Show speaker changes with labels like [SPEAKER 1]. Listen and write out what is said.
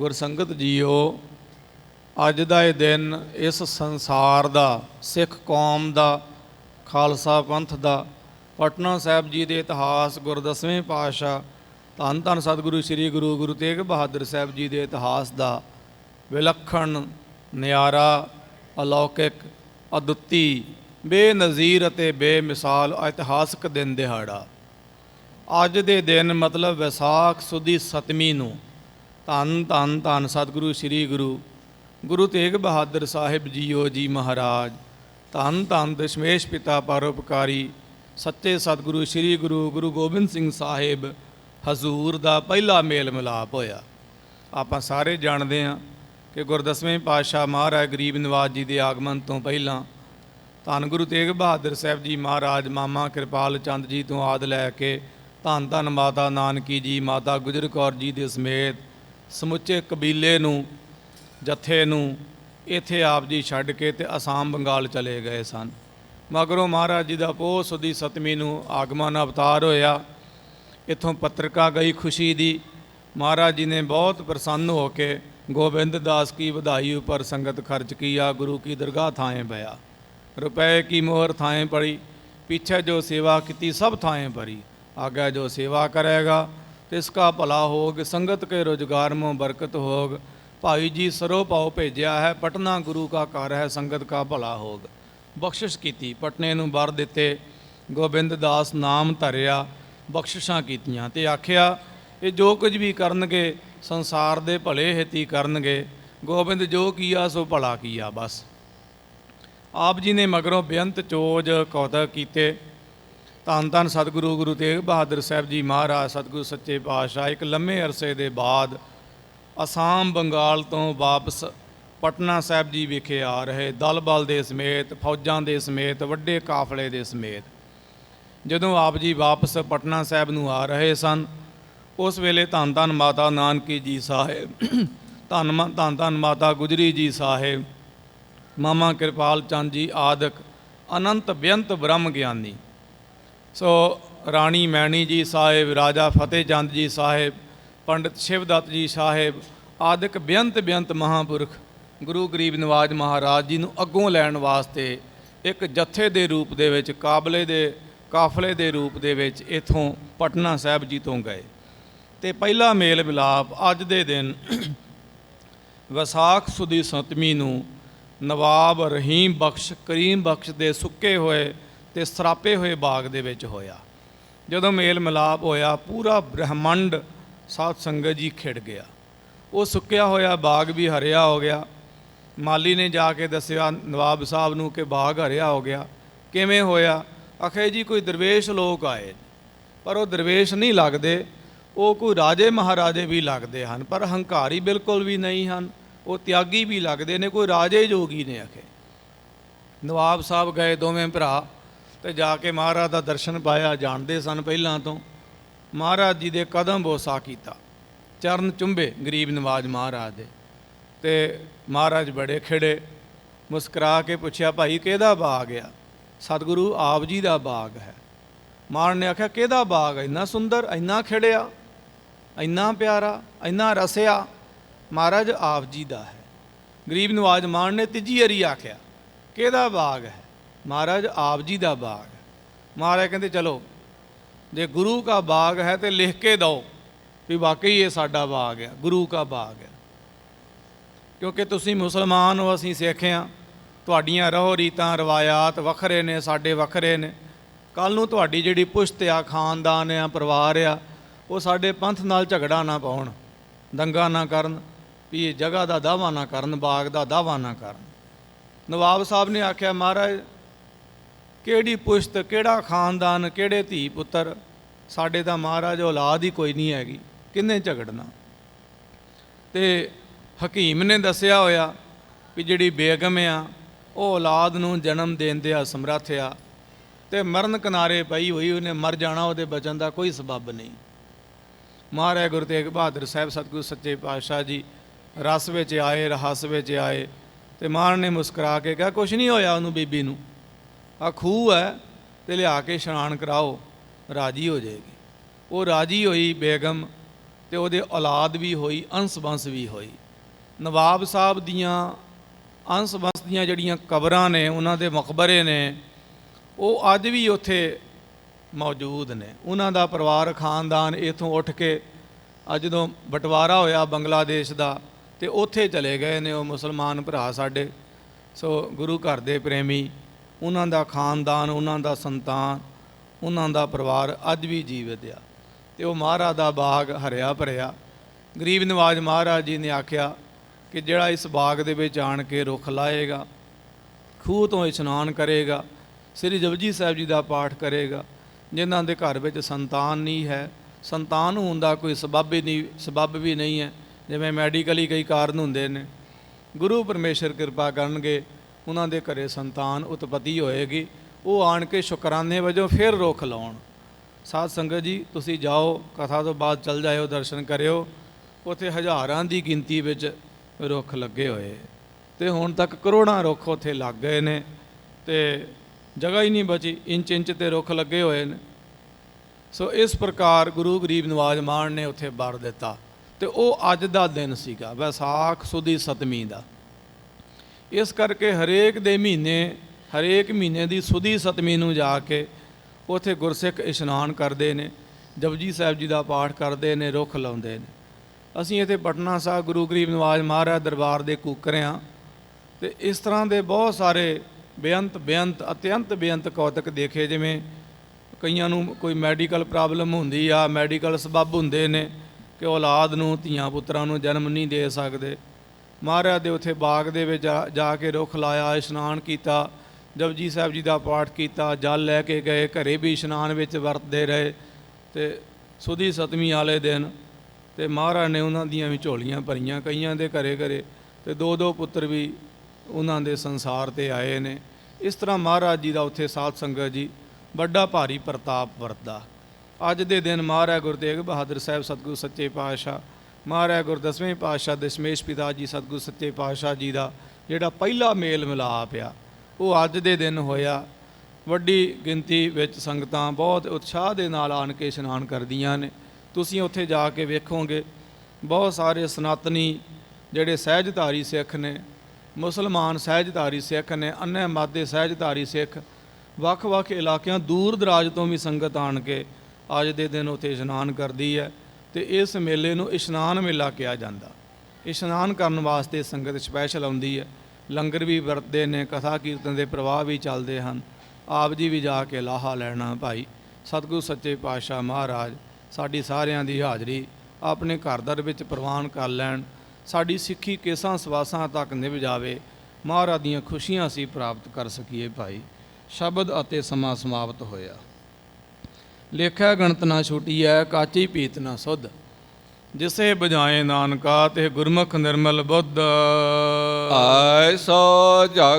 [SPEAKER 1] ਗੁਰਸੰਗਤ JIO, ਅੱਜ ਦਾ ਇਹ ਦਿਨ ਇਸ ਸੰਸਾਰ ਦਾ, ਸਿੱਖ ਕੌਮ ਦਾ, ਖਾਲਸਾ ਪੰਥ ਦਾ, ਪਟਨਾ ਸਾਹਿਬ ਜੀ ਦੇ ਇਤਿਹਾਸ, ਗੁਰਦਸਵੇਂ ਪਾਤਸ਼ਾਹ, ਧੰਨ ਧੰਨ ਸਤਿਗੁਰੂ ਸ੍ਰੀ ਗੁਰੂ ਗੁਰੂ ਤੇਗ ਬਹਾਦਰ ਸਾਹਿਬ ਜੀ ਦੇ ਇਤਿਹਾਸ ਦਾ ਵਿਲੱਖਣ ਨਿਆਰਾ, ਅਲੌਕਿਕ, ਅਦੁੱਤੀ, ਬੇਨਜ਼ੀਰ ਅਤੇ ਬੇਮਿਸਾਲ ਇਤਿਹਾਸਕ ਦਿਨ ਦਿਹਾੜਾ। ਅੱਜ ਦੇ ਦਿਨ ਮਤਲਬ ਵਿਸਾਖ ਸੁਦੀ ਸਤਮੀ ਨੂੰ ਧੰਨ ਧੰਨ ਧੰਨ ਸਤਿਗੁਰੂ, ਸ੍ਰੀ ਗੁਰੂ। ਗੁਰੂ ਤੇਗ ਬਹਾਦਰ ਸਾਹਿਬ ਜੀਓ ਜੀ ਮਹਾਰਾਜ। ਧੰਨ ਧੰਨ ਦਸ਼ਮੇਸ਼ ਪਿਤਾ ਪਰਉਪਕਾਰੀ ਸੱਚੇ ਸਤਿਗੁਰੂ, ਸ੍ਰੀ ਗੁਰੂ ਗੁਰੂ ਗੋਬਿੰਦ ਸਿੰਘ ਸਾਹਿਬ, ਹਜ਼ੂਰ ਦਾ ਪਹਿਲਾ ਮੇਲ ਮਿਲਾਪ ਹੋਇਆ। ਆਪਾਂ ਸਾਰੇ ਜਾਣਦੇ ਹਾਂ ਕਿ ਗੁਰਦਸਵੇਂ ਪਾਤਸ਼ਾਹ ਮਹਾਰਾਜ ਗਰੀਬ ਨਿਵਾਜ ਜੀ ਦੇ ਆਗਮਨ ਤੋਂ ਪਹਿਲਾਂ ਧੰਨ ਗੁਰੂ ਤੇਗ ਬਹਾਦਰ ਸਾਹਿਬ ਜੀ ਮਹਾਰਾਜ ਮਾਮਾ ਕਿਰਪਾਲ ਚੰਦ ਜੀ ਤੋਂ ਆਦ ਲੈ ਕੇ ਧੰਨ ਧੰਨ ਮਾਤਾ ਨਾਨਕੀ ਜੀ, ਮਾਤਾ ਗੁਜਰ ਕੌਰ ਜੀ ਦੇ ਸਮੇਤ ਸਮੁੱਚੇ ਕਬੀਲੇ ਨੂੰ, ਜਥੇ ਨੂੰ ਇੱਥੇ ਆਪ ਜੀ ਛੱਡ ਕੇ ਤੇ ਅਸਾਮ, ਬੰਗਾਲ ਚਲੇ ਗਏ ਸਨ। ਮਗਰੋਂ ਮਹਾਰਾਜ ਜੀ ਦਾ ਪੋਹ ਸੁਦੀ ਸਤਮੀ ਨੂੰ ਆਗਮਨ ਅਵਤਾਰ ਹੋਇਆ। ਇੱਥੋਂ ਪੱਤਰਕਾ ਗਈ ਖੁਸ਼ੀ ਦੀ। ਮਹਾਰਾਜ ਜੀ ਨੇ ਬਹੁਤ ਪ੍ਰਸੰਨ ਹੋ ਕੇ ਗੋਬਿੰਦ ਦਾਸ ਕੀ ਵਧਾਈ ਉਪਰ ਸੰਗਤ ਖਰਚ ਕੀਆ, ਗੁਰੂ ਕੀ ਦਰਗਾਹ ਥਾਏ ਪਿਆ। ਰੁਪਏ ਕੀ ਮੋਹਰ ਥਾਏ ਪੜੀ, ਪਿੱਛੇ ਜੋ ਸੇਵਾ ਕੀਤੀ ਸਭ ਥਾਏ ਭਰੀ ਆਗਾ ਜੋ ਸੇਵਾ ਕਰੇਗਾ ਤਿਸ ਕਾ ਭਲਾ ਹੋਗ, ਸੰਗਤ ਕੇ ਰੋਜ਼ਗਾਰ ਮੋਂ ਬਰਕਤ ਹੋਗ। ਭਾਈ ਜੀ ਸਰੋ ਪਾਉ ਭੇਜਿਆ ਹੈ, ਪਟਨਾ ਗੁਰੂ ਕਾ ਘਰ ਹੈ, ਸੰਗਤ ਕਾ ਭਲਾ ਹੋਗ। ਬਖਸ਼ਿਸ਼ ਕੀਤੀ, ਪਟਨੇ ਨੂੰ ਵਰ ਦਿੱਤੇ, ਗੋਬਿੰਦ ਦਾਸ ਨਾਮ ਧਰਿਆ, ਬਖਸ਼ਿਸ਼ਾਂ ਕੀਤੀਆਂ ਤੇ ਆਖਿਆ, ਇਹ ਜੋ ਕੁਝ ਵੀ ਕਰਨਗੇ, ਸੰਸਾਰ ਦੇ ਭਲੇ ਹੇਤੀ ਕਰਨਗੇ। ਗੋਬਿੰਦ ਜੋ ਕੀਆ, ਸੋ ਭਲਾ ਕੀਆ ਬਸ। ਆਪ ਜੀ ਨੇ ਮਗਰੋਂ ਬੇਅੰਤ ਚੋਜ ਕੌਤਕ ਕੀਤੇ ਧੰਨ ਧੰਨ ਸਤਿਗੁਰੂ ਗੁਰੂ ਤੇਗ ਬਹਾਦਰ ਸਾਹਿਬ ਜੀ ਮਹਾਰਾਜ, ਸਤਿਗੁਰੂ ਸੱਚੇ ਪਾਤਸ਼ਾਹ, ਇੱਕ ਲੰਮੇ ਅਰਸੇ ਦੇ ਬਾਅਦ ਅਸਾਮ ਬੰਗਾਲ ਤੋਂ ਵਾਪਸ ਪਟਨਾ ਸਾਹਿਬ ਜੀ ਵਿਖੇ ਆ ਰਹੇ ਦਲ ਬਲ ਦੇ ਸਮੇਤ, ਫੌਜਾਂ ਦੇ ਸਮੇਤ, ਵੱਡੇ ਕਾਫਲੇ ਦੇ ਸਮੇਤ। ਜਦੋਂ ਆਪ ਜੀ ਵਾਪਸ ਪਟਨਾ ਸਾਹਿਬ ਨੂੰ ਆ ਰਹੇ ਸਨ, ਉਸ ਵੇਲੇ ਧੰਨ ਧੰਨ ਮਾਤਾ ਨਾਨਕੀ ਜੀ ਸਾਹਿਬ, ਧੰਨ ਧੰਨ ਧੰਨ ਮਾਤਾ ਗੁਜਰੀ ਜੀ ਸਾਹਿਬ, ਮਾਮਾ ਕਿਰਪਾਲ ਚੰਦ ਜੀ ਆਦਿਕ ਅਨੰਤ ਬੇਅੰਤ ਬ੍ਰਹਮ ਗਿਆਨੀ ਸੋ ਰਾਣੀ ਮੈਣੀ ਜੀ ਸਾਹਿਬ, ਰਾਜਾ ਫਤਿਹ ਚੰਦ ਜੀ ਸਾਹਿਬ, ਪੰਡਿਤ ਸ਼ਿਵਦੱਤ ਜੀ ਸਾਹਿਬ, ਆਦਿਕ ਬੇਅੰਤ ਬੇਅੰਤ ਮਹਾਪੁਰਖ ਗੁਰੂ ਗਰੀਬ ਨਿਵਾਜ ਮਹਾਰਾਜ ਜੀ ਨੂੰ ਅੱਗੋਂ ਲੈਣ ਵਾਸਤੇ ਇੱਕ ਜਥੇ ਦੇ ਰੂਪ ਦੇ ਵਿੱਚ, ਕਾਬਲੇ ਦੇ, ਕਾਫਲੇ ਦੇ ਰੂਪ ਦੇ ਵਿੱਚ ਇਥੋਂ ਪਟਨਾ ਸਾਹਿਬ ਜੀ ਤੋਂ ਗਏ। ਤੇ ਪਹਿਲਾ ਮੇਲ ਮਿਲਾਪ ਅੱਜ ਦੇ ਦਿਨ ਵਿਸਾਖ ਸੁਦੀ ਸਤਮੀ ਨੂੰ ਨਵਾਬ ਰਹੀਮ ਬਖਸ਼, ਕਰੀਮ ਬਖਸ਼ ਦੇ ਸੁੱਕੇ ਹੋਏ ਤੇ ਸਰਾਪੇ ਹੋਏ ਬਾਗ ਦੇ ਵਿੱਚ ਹੋਇਆ। ਜਦੋਂ ਮੇਲ ਮਿਲਾਪ ਹੋਇਆ, ਪੂਰਾ ਬ੍ਰਹਿਮੰਡ ਸਾਧ ਸੰਗਤ ਜੀ ਖਿੜ ਗਿਆ। ਉਹ ਸੁੱਕਿਆ ਹੋਇਆ ਬਾਗ ਵੀ ਹਰਿਆ ਹੋ ਗਿਆ। ਮਾਲੀ ਨੇ ਜਾ ਕੇ ਦੱਸਿਆ ਨਵਾਬ ਸਾਹਿਬ ਨੂੰ ਕਿ ਬਾਗ ਹਰਿਆ ਹੋ ਗਿਆ। ਕਿਵੇਂ ਹੋਇਆ? ਆਖੇ ਜੀ, ਕੋਈ ਦਰਵੇਸ਼ ਲੋਕ ਆਏ ਪਰ ਉਹ ਦਰਵੇਸ਼ ਨਹੀਂ ਲੱਗਦੇ। ਉਹ ਕੋਈ ਰਾਜੇ ਮਹਾਰਾਜੇ ਵੀ ਲੱਗਦੇ ਹਨ, ਪਰ ਹੰਕਾਰੀ ਬਿਲਕੁਲ ਵੀ ਨਹੀਂ ਹਨ। ਉਹ ਤਿਆਗੀ ਵੀ ਲੱਗਦੇ ਨੇ, ਕੋਈ ਰਾਜੇ ਜੋਗੀ ਨੇ ਆਖੇ। ਨਵਾਬ ਸਾਹਿਬ ਗਏ ਦੋਵੇਂ ਭਰਾ। ਤੇ ਜਾ ਕੇ ਮਹਾਰਾਜ ਦਾ ਦਰਸ਼ਨ ਪਾਇਆ, ਜਾਣਦੇ ਸਨ ਪਹਿਲਾਂ ਤੋਂ। ਮਹਾਰਾਜ ਜੀ ਦੇ ਕਦਮ ਬੋਸਾ ਕੀਤਾ। ਚਰਨ ਚੁੰਬੇ ਗਰੀਬ ਨਵਾਜ ਮਹਾਰਾਜ ਦੇ। ਤੇ ਮਹਾਰਾਜ ਬੜੇ ਖਿੜੇ ਮੁਸਕਰਾ ਕੇ ਪੁੱਛਿਆ, ਭਾਈ, ਕਿਹਦਾ ਬਾਗ ਆ? ਸਤਿਗੁਰੂ ਆਪ ਜੀ ਦਾ ਬਾਗ ਹੈ। ਮਾਰਨ ਨੇ ਆਖਿਆ, ਕਿਹਦਾ ਬਾਗ ਹੈ? ਇੰਨਾ ਸੁੰਦਰ, ਇੰਨਾ ਖਿੜਿਆ ਇੰਨਾ ਪਿਆਰਾ, ਇੰਨਾ ਰਸਿਆ। ਮਹਾਰਾਜ ਆਪ ਜੀ ਦਾ ਹੈ। ਗਰੀਬ ਨਵਾਜ ਮਾਨ ਨੇ ਤੀਜੀ ਹਰੀ ਆਖਿਆ, ਕਿਹਦਾ ਬਾਗ ਹੈ? ਮਹਾਰਾਜ ਆਪ ਜੀ ਦਾ ਬਾਗ। ਹੈ ਮਹਾਰਾਜ ਕਹਿੰਦੇ, ਚਲੋ, ਜੇ ਗੁਰੂ ਦਾ ਬਾਗ ਹੈ ਤੇ ਲਿਖ ਕੇ ਦਿਓ ਵੀ ਵਾਕਈ ਇਹ ਸਾਡਾ ਬਾਗ ਹੈ, ਗੁਰੂ ਦਾ ਬਾਗ ਹੈ। ਕਿਉਂਕਿ ਤੁਸੀਂ ਮੁਸਲਮਾਨ ਹੋ, ਅਸੀਂ ਸਿੱਖ ਹਾਂ। ਤੁਹਾਡੀਆਂ ਰਹੋ ਰੀਤਾਂ, ਰਵਾਇਤ ਵੱਖਰੇ ਨੇ, ਸਾਡੇ ਵੱਖਰੇ ਨੇ। ਕੱਲ ਨੂੰ ਤੁਹਾਡੀ ਜਿਹੜੀ ਪੁਸ਼ਤ ਆ, ਖਾਨਦਾਨ ਆ, ਪਰਿਵਾਰ ਆ, ਉਹ ਸਾਡੇ ਪੰਥ ਨਾਲ ਝਗੜਾ ਨਾ ਪਾਉਣ, ਦੰਗਾ ਨਾ ਕਰਨ, ਵੀ ਇਹ ਜਗ੍ਹਾ ਦਾ ਦਾਵਾ ਨਾ ਕਰਨ, ਬਾਗ ਦਾ ਦਾਵਾ ਨਾ ਕਰਨ। ਨਵਾਬ ਸਾਹਿਬ ਨੇ ਆਖਿਆ, ਮਹਾਰਾਜ ਕਿਹੜੀ ਪੁਸ਼ਤ, ਕਿਹੜਾ ਖਾਨਦਾਨ, ਕਿਹੜੇ ਧੀ ਪੁੱਤਰ? ਸਾਡੇ ਤਾਂ ਮਹਾਰਾਜ ਔਲਾਦ ਹੀ ਕੋਈ ਨਹੀਂ ਹੈਗੀ। ਕਿੰਨੇ ਝਗੜਨਾ? ਤੇ ਹਕੀਮ ਨੇ ਦੱਸਿਆ ਹੋਇਆ ਵੀ ਜਿਹੜੀ ਬੇਗਮ ਆ, ਉਹ ਔਲਾਦ ਨੂੰ ਜਨਮ ਦੇਣ ਦੇ ਅਸਮਰੱਥ ਆ ਤੇ ਮਰਨ ਕਿਨਾਰੇ ਪਈ ਹੋਈ, ਉਹਨੇ ਮਰ ਜਾਣਾ, ਉਹਦੇ ਬਚਣ ਦਾ ਕੋਈ ਸਬਬ ਨਹੀਂ। ਮਹਾਰਾਜ ਗੁਰੂ ਤੇਗ ਬਹਾਦਰ ਸਾਹਿਬ, ਸਤਿਗੁਰੂ ਸੱਚੇ ਪਾਤਸ਼ਾਹ ਜੀ, ਰਸ ਵਿੱਚ ਆਏ, ਰਹੱਸ ਵਿੱਚ ਆਏ ਤੇ ਮਾਰ ਨੇ ਮੁਸਕਰਾ ਕੇ ਕਿਹਾ, ਕੁਛ ਨਹੀਂ ਹੋਇਆ ਉਹਨੂੰ ਬੀਬੀ ਨੂੰ। ਆ ਖੂਹ ਹੈ ਤੇ ਲਿਆ ਕੇ ਇਸ਼ਨਾਨ ਕਰਾਓ, ਰਾਜੀ ਹੋ ਜਾਏਗੀ। ਉਹ ਰਾਜੀ ਹੋਈ ਬੇਗਮ ਤੇ ਉਹਦੇ ਔਲਾਦ ਵੀ ਹੋਈ ਅੰਸ ਬੰਸ ਵੀ ਹੋਈ। ਨਵਾਬ ਸਾਹਿਬ ਦੀਆਂ ਅੰਸ ਬੰਸ ਦੀਆਂ ਜਿਹੜੀਆਂ ਕਬਰਾਂ ਨੇ, ਉਹਨਾਂ ਦੇ ਮਕਬਰੇ ਨੇ, ਉਹ ਅੱਜ ਵੀ ਉੱਥੇ ਮੌਜੂਦ ਨੇ। ਉਹਨਾਂ ਦਾ ਪਰਿਵਾਰ ਖਾਨਦਾਨ ਇਥੋਂ ਉੱਠ ਕੇ ਅੱਜ ਜਦੋਂ ਬਟਵਾਰਾ ਹੋਇਆ ਬੰਗਲਾਦੇਸ਼ ਦਾ ਤੇ ਉੱਥੇ ਚਲੇ ਗਏ ਨੇ ਉਹ ਮੁਸਲਮਾਨ ਭਰਾ ਸਾਡੇ। ਸੋ ਗੁਰੂ ਘਰ ਦੇ ਪ੍ਰੇਮੀ ਉਹਨਾਂ ਦਾ ਖਾਨਦਾਨ, ਉਹਨਾਂ ਦਾ ਸੰਤਾਨ, ਉਹਨਾਂ ਦਾ ਪਰਿਵਾਰ ਅੱਜ ਵੀ ਜੀਵਤ ਆ। ਤੇ ਉਹ ਮਹਾਰਾਜ ਦਾ ਬਾਗ ਹਰਿਆ ਭਰਿਆ। ਗਰੀਬ ਨਿਵਾਜ਼ ਮਹਾਰਾਜ ਜੀ ਨੇ ਆਖਿਆ ਕਿ ਜਿਹੜਾ ਇਸ ਬਾਗ ਦੇ ਵਿੱਚ ਆਣ ਕੇ ਰੁੱਖ ਲਾਏਗਾ, ਖੂਹ ਤੋਂ ਇਸ਼ਨਾਨ ਕਰੇਗਾ, ਸ੍ਰੀ ਜਪਜੀ ਸਾਹਿਬ ਜੀ ਦਾ ਪਾਠ ਕਰੇਗਾ, ਜਿਨ੍ਹਾਂ ਦੇ ਘਰ ਵਿੱਚ ਸੰਤਾਨ ਨਹੀਂ ਹੈ। ਸੰਤਾਨ ਹੋਣ ਦਾ ਕੋਈ ਸਬਬ ਹੀ ਨਹੀਂ, ਸਬਬ ਵੀ ਨਹੀਂ ਹੈ। ਜਿਵੇਂ ਮੈਡੀਕਲੀ ਕਈ ਕਾਰਨ ਹੁੰਦੇ ਨੇ। ਗੁਰੂ ਪਰਮੇਸ਼ਰ ਕਿਰਪਾ ਕਰਨਗੇ ਉਹਨਾਂ ਦੇ ਘਰੇ ਸੰਤਾਨ ਉਤਪਤੀ ਹੋਏਗੀ, ਉਹ ਆਣ ਕੇ ਸ਼ੁਕਰਾਨੇ ਵਜੋਂ ਫਿਰ ਰੁੱਖ ਲਾਉਣ। ਸਾਧ ਸੰਗਤ ਜੀ, ਤੁਸੀਂ ਜਾਓ, ਕਥਾ ਤੋਂ ਬਾਅਦ ਚੱਲ ਜਾਇਓ, ਦਰਸ਼ਨ ਕਰਿਓ। ਉੱਥੇ ਹਜ਼ਾਰਾਂ ਦੀ ਗਿਣਤੀ ਵਿੱਚ ਰੁੱਖ ਲੱਗੇ ਹੋਏ। ਤੇ ਹੁਣ ਤੱਕ ਕਰੋੜਾਂ ਰੁੱਖ ਉੱਥੇ ਲੱਗ ਗਏ ਨੇ ਤੇ ਜਗ੍ਹਾ ਹੀ ਨਹੀਂ ਬਚੀ, ਇੰਚ ਇੰਚ ਤੇ ਰੁੱਖ ਲੱਗੇ ਹੋਏ ਨੇ। ਸੋ ਇਸ ਪ੍ਰਕਾਰ ਗੁਰੂ ਗਰੀਬ ਨਵਾਜ ਮਾਨ ਨੇ ਉੱਥੇ ਵਰ ਦਿੱਤਾ। ਤੇ ਉਹ ਅੱਜ ਦਾ ਦਿਨ ਸੀਗਾ, ਵਿਸਾਖ ਸੁਦੀ ਸਤਵੀਂ ਦਾ। ਇਸ ਕਰਕੇ ਹਰੇਕ ਦੇ ਮਹੀਨੇ, ਹਰੇਕ ਮਹੀਨੇ ਦੀ ਸੁਦੀ ਸਤਮੀ ਨੂੰ ਜਾ ਕੇ ਉੱਥੇ ਗੁਰਸਿੱਖ ਇਸ਼ਨਾਨ ਕਰਦੇ ਨੇ, ਜਪਜੀ ਸਾਹਿਬ ਜੀ ਦਾ ਪਾਠ ਕਰਦੇ ਨੇ, ਰੁੱਖ ਲਾਉਂਦੇ ਨੇ। ਅਸੀਂ ਇੱਥੇ ਪਟਨਾ ਸਾਹਿਬ ਗੁਰੂ ਗਰੀਬ ਨਵਾਜ ਮਹਾਰਾਜ ਦਰਬਾਰ ਦੇ ਕੂਕਰੇ ਹਾਂ ਤੇ ਇਸ ਤਰ੍ਹਾਂ ਦੇ ਬਹੁਤ ਸਾਰੇ ਬੇਅੰਤ ਬੇਅੰਤ, ਅਤਿਅੰਤ ਬੇਅੰਤ ਕੌਤਕ ਦੇਖੇ, ਜਿਵੇਂ ਕਈਆਂ ਨੂੰ ਕੋਈ ਮੈਡੀਕਲ ਪ੍ਰੋਬਲਮ ਹੁੰਦੀ ਆ, ਮੈਡੀਕਲ ਸਬਬ ਹੁੰਦੇ ਨੇ ਕਿ ਔਲਾਦ ਨੂੰ, ਧੀਆਂ ਪੁੱਤਰਾਂ ਨੂੰ ਜਨਮ ਨਹੀਂ ਦੇ ਸਕਦੇ। ਮਹਾਰਾਜ ਦੇ ਉੱਥੇ ਬਾਗ ਦੇ ਵਿੱਚ ਜਾ- ਜਾ ਕੇ ਰੁੱਖ ਲਾਇਆ, ਇਸ਼ਨਾਨ ਕੀਤਾ, ਜਪਜੀ ਸਾਹਿਬ ਜੀ ਦਾ ਪਾਠ ਕੀਤਾ, ਜਲ ਲੈ ਕੇ ਗਏ, ਘਰੇ ਵੀ ਇਸ਼ਨਾਨ ਵਿੱਚ ਵਰਤਦੇ ਰਹੇ ਤੇ ਸੁਦੀ ਸਤਵੀਂ ਵਾਲੇ ਦਿਨ ਤੇ ਮਹਾਰਾਜ ਨੇ ਉਹਨਾਂ ਦੀਆਂ ਵੀ ਝੋਲੀਆਂ ਭਰੀਆਂ, ਕਈਆਂ ਦੇ ਘਰੇ ਘਰੇ ਤੇ ਦੋ ਦੋ ਪੁੱਤਰ ਵੀ ਉਹਨਾਂ ਦੇ ਸੰਸਾਰ ਤੇ ਆਏ ਨੇ। ਇਸ ਤਰ੍ਹਾਂ ਮਹਾਰਾਜ ਜੀ ਦਾ ਉੱਥੇ ਸਾਧ ਸੰਗਤ ਜੀ ਵੱਡਾ ਭਾਰੀ ਪ੍ਰਤਾਪ ਵਰਤਦਾ। ਅੱਜ ਦੇ ਦਿਨ ਮਹਾਰਾਜ ਗੁਰੂ ਤੇਗ ਬਹਾਦਰ ਸਾਹਿਬ ਸਤਿਗੁਰੂ ਸੱਚੇ ਪਾਤਸ਼ਾਹ ਮਹਾਰਾਜ ਗੁਰਦਸਵੇਂ ਪਾਤਸ਼ਾਹ ਦਸ਼ਮੇਸ਼ ਪਿਤਾ ਜੀ, ਸਤਿਗੁਰੂ ਸੱਚੇ ਪਾਤਸ਼ਾਹ ਜੀ ਦਾ ਜਿਹੜਾ ਪਹਿਲਾ ਮੇਲ ਮਿਲਾਪ ਆ, ਉਹ ਅੱਜ ਦੇ ਦਿਨ ਹੋਇਆ। ਵੱਡੀ ਗਿਣਤੀ ਵਿੱਚ ਸੰਗਤਾਂ ਬਹੁਤ ਉਤਸ਼ਾਹ ਦੇ ਨਾਲ ਆਣ ਕੇ ਇਸ਼ਨਾਨ ਕਰਦੀਆਂ ਨੇ। ਤੁਸੀਂ ਉੱਥੇ ਜਾ ਕੇ ਵੇਖੋਗੇ, ਬਹੁਤ ਸਾਰੇ ਸਨਾਤਨੀ ਜਿਹੜੇ ਸਹਿਜਧਾਰੀ ਸਿੱਖ ਨੇ, ਮੁਸਲਮਾਨ ਸਹਿਜਧਾਰੀ ਸਿੱਖ ਨੇ ਅੰਨੇ ਮਾਦੇ ਸਹਿਜਧਾਰੀ ਸਿੱਖ, ਵੱਖ-ਵੱਖ ਇਲਾਕਿਆਂ ਦੂਰ ਦਰਾਜ ਤੋਂ ਵੀ ਸੰਗਤ ਆਣ ਕੇ ਅੱਜ ਦੇ ਦਿਨ ਉੱਥੇ ਇਸ਼ਨਾਨ ਕਰਦੀ ਹੈ। ਤੇ ਇਸ ਮੇਲੇ ਨੂੰ ਇਸ਼ਨਾਨ ਮੇਲਾ ਕਿਹਾ ਜਾਂਦਾ। ਇਸ਼ਨਾਨ ਕਰਨ ਵਾਸਤੇ ਸੰਗਤ ਸਪੈਸ਼ਲ ਆਉਂਦੀ ਹੈ। ਲੰਗਰ ਵੀ ਵਰਤਦੇ ਨੇ, ਕਥਾ ਕੀਰਤਨ ਦੇ ਪ੍ਰਵਾਹ ਵੀ ਚੱਲਦੇ ਹਨ। ਆਪ ਜੀ ਵੀ ਜਾ ਕੇ ਲਾਹਾ ਲੈਣਾ ਭਾਈ। ਸਤਿਗੁਰੂ ਸੱਚੇ ਪਾਤਸ਼ਾਹ ਮਹਾਰਾਜ, ਸਾਡੀ ਸਾਰਿਆਂ ਦੀ ਹਾਜ਼ਰੀ ਆਪਣੇ ਘਰ ਦਰ ਵਿੱਚ ਪ੍ਰਵਾਨ ਕਰ ਲੈਣ। ਸਾਡੀ ਸਿੱਖੀ ਕੇਸਾਂ ਸਵਾਸਾਂ ਤੱਕ ਨਿਭ ਜਾਵੇ। ਮਹਾਰਾਜ ਦੀਆਂ ਖੁਸ਼ੀਆਂ ਅਸੀਂ ਪ੍ਰਾਪਤ ਕਰ ਸਕੀਏ ਭਾਈ। ਸ਼ਬਦ ਅਤੇ ਸਮਾਂ ਸਮਾਪਤ ਹੋਇਆ। ਲੇਖਿਆ ਗਣਤ ਨਾ ਛੁਟੀਐ ਕਾਚੀ ਪੀਤ ਨਾ ਸੁਧ। ਜਿਸੇ ਬਜਾਏ ਨਾਨਕਾ ਤੇ ਗੁਰਮੁਖ ਨਿਰਮਲ ਬੁੱਧ।
[SPEAKER 2] ਐਸਾ ਜਗ